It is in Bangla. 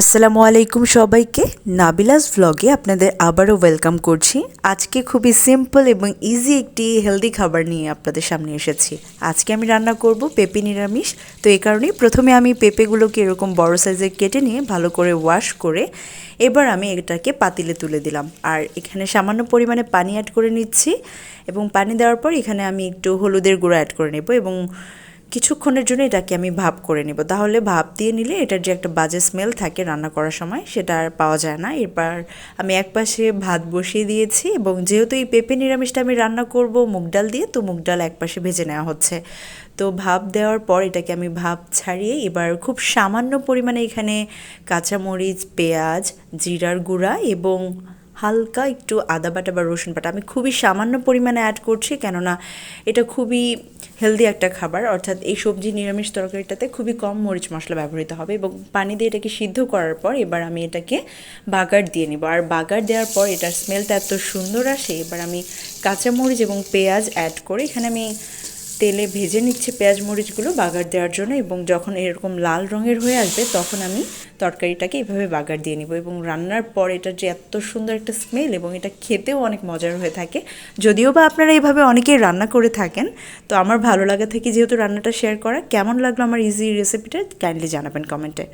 আসসালামু আলাইকুম সবাইকে। নাবিলাস ভ্লগে আপনাদের আবারও ওয়েলকাম করছি। আজকে খুবই সিম্পল এবং ইজি একটি হেলদি খাবার নিয়ে আপনাদের সামনে এসেছি। আজকে আমি রান্না করব পেঁপে নিরামিষ। তো এই কারণেই প্রথমে আমি পেঁপেগুলোকে এরকম বড় সাইজে কেটে নিয়ে ভালো করে ওয়াশ করে এবার আমি এটাকে পাতিলে তুলে দিলাম। আর এখানে সামান্য পরিমাণে পানি অ্যাড করে নিচ্ছি এবং পানি দেওয়ার পর এখানে আমি একটু হলুদের গুঁড়ো অ্যাড করে নেব এবং কিছুক্ষণের জন্য এটাকে আমি ভাপ করে নিব। তাহলে ভাপ দিয়ে নিলে এটার যে একটা বাজে স্মেল থাকে রান্না করার সময়, সেটা আর পাওয়া যায় না। এরপর আমি এক পাশে ভাত বসিয়ে দিয়েছি এবং যেহেতু এই পেঁপে নিরামিষটা আমি রান্না করব মুগ ডাল দিয়ে, তো মুগ ডাল এক পাশে ভেজে নেওয়া হচ্ছে। তো ভাপ দেওয়ার পর এটাকে আমি ভাপ ছাড়িয়ে এবার খুব সামান্য পরিমাণে এখানে কাঁচামরিচ, পেঁয়াজ, জিরার গুঁড়া এবং হালকা একটু আদা বাটা বা রসুন বাটা। আমি খুবই সামান্য পরিমাণে অ্যাড করছি, কেননা এটা খুবই হেলদি একটা খাবার। অর্থাৎ এই সবজি নিরামিষ তরকারিটাতে খুবই কম মরিচ মশলা ব্যবহৃত হবে এবং পানি দিয়ে এটাকে সিদ্ধ করার পর এবার আমি এটাকে বাগার দিয়ে নিব। আর বাগার দেওয়ার পর এটার স্মেলটা এত সুন্দর আসে, এবার আমি কাঁচামরিচ এবং পেঁয়াজ অ্যাড করে এখানে আমি তেলে ভেজে নিচ্ছে পেঁয়াজ মরিচগুলো বাগার দেওয়ার জন্য এবং যখন এরকম লাল রঙের হয়ে আসবে তখন আমি তরকারিটাকে এভাবে বাগার দিয়ে নিব এবং রান্নার পর এটা যে এত সুন্দর একটা স্মেল এবং এটা খেতেও অনেক মজার হয়ে থাকে। যদিও বা আপনারা এইভাবে অনেকেই রান্না করে থাকেন, তো আমার ভালো লাগা থেকে যেহেতু রান্নাটা শেয়ার করা, কেমন লাগল আমার ইজি রেসিপিটা কাইন্ডলি জানাবেন কমেন্টে।